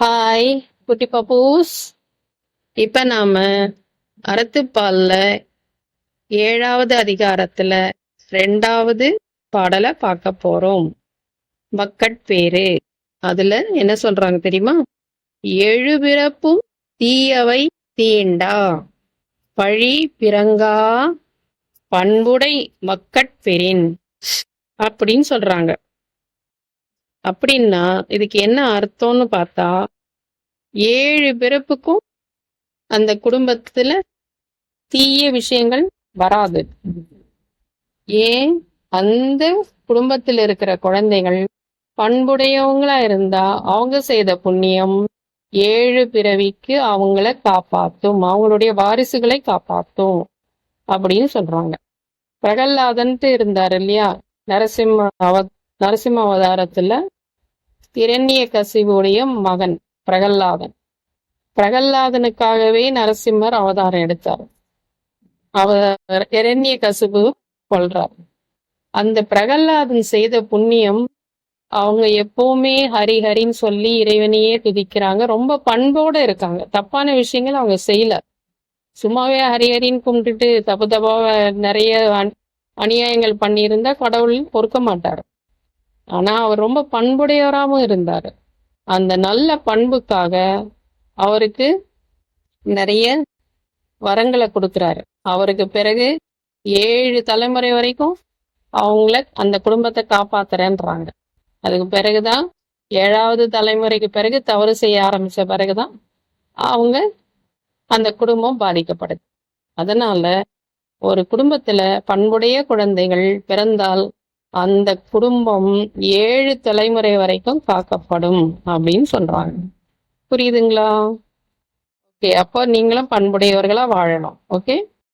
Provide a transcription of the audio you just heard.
Hi குட்டி பப்பூஸ் இப்ப நாம அறத்துப்பால்ல ஏழாவது அதிகாரத்துல ரெண்டாவது பாடலை பார்க்க போறோம். மக்கட் பேரு அதுல என்ன சொல்றாங்க தெரியுமா? ஏழு பிறப்பும் தீயவை தீண்டா. பழி பிறங்கா பண்புடை மக்கட் பெறின் அப்படின்னு சொல்றாங்க. அப்படின்னா இதுக்கு என்ன அர்த்தம்னு பார்த்தா ஏழு பிறப்புக்கும் அந்த குடும்பத்துல தீய விஷயங்கள் வராது. ஏன்? அந்த குடும்பத்தில் இருக்கிற குழந்தைகள் பண்புடையவங்களா இருந்தா அவங்க செய்த புண்ணியம் ஏழு பிறவிக்கு அவங்கள காப்பாத்தும் அவங்களுடைய வாரிசுகளை காப்பாத்தும் அப்படின்னு சொல்றாங்க. பிரகல்லாதன்ட்டு இருந்தார் இல்லையா? நரசிம்ம அவத் நரசிம்ம அவதாரத்துல இரண்ய கசிவுடைய மகன் பிரகல்லாதன். பிரகல்லாதனுக்காகவே நரசிம்மர் அவதாரம் எடுத்தார். அவர் இரண்ய கசிவு கொள்றார். அந்த பிரகல்லாதன் செய்த புண்ணியம் அவங்க எப்பவுமே ஹரி ஹரின்னு சொல்லி இறைவனையே துதிக்கிறாங்க. ரொம்ப பண்போட இருக்காங்க. தப்பான விஷயங்கள் அவங்க செய்யல. சும்மாவே ஹரிஹரின்னு கும்பிட்டுட்டு தப்பு தப்பாக நிறைய அந்- அநியாயங்கள் பண்ணியிருந்தா கடவுள் பொறுக்க மாட்டார். ஆனா அவர் ரொம்ப பண்புடையவராகவும் இருந்தார். அந்த நல்ல பண்புக்காக அவருக்கு நிறைய வரங்களை கொடுக்குறாரு. அவருக்கு பிறகு ஏழு தலைமுறை வரைக்கும் அவங்கள அந்த குடும்பத்தை காப்பாத்துறேன்றாங்க. அதுக்கு பிறகுதான் ஏழாவது தலைமுறைக்கு பிறகு தவறு செய்ய ஆரம்பிச்ச பிறகுதான் அவங்க அந்த குடும்பம் பாதிக்கப்படுது. அதனால ஒரு குடும்பத்துல பண்புடைய குழந்தைகள் பிறந்தால் அந்த குடும்பம் ஏழு தலைமுறை வரைக்கும் காக்கப்படும் அப்படின்னு சொல்றாங்க. புரியுதுங்களா? ஓகே அப்போ நீங்களும் பண்புடையவர்களா வாழணும். ஓகே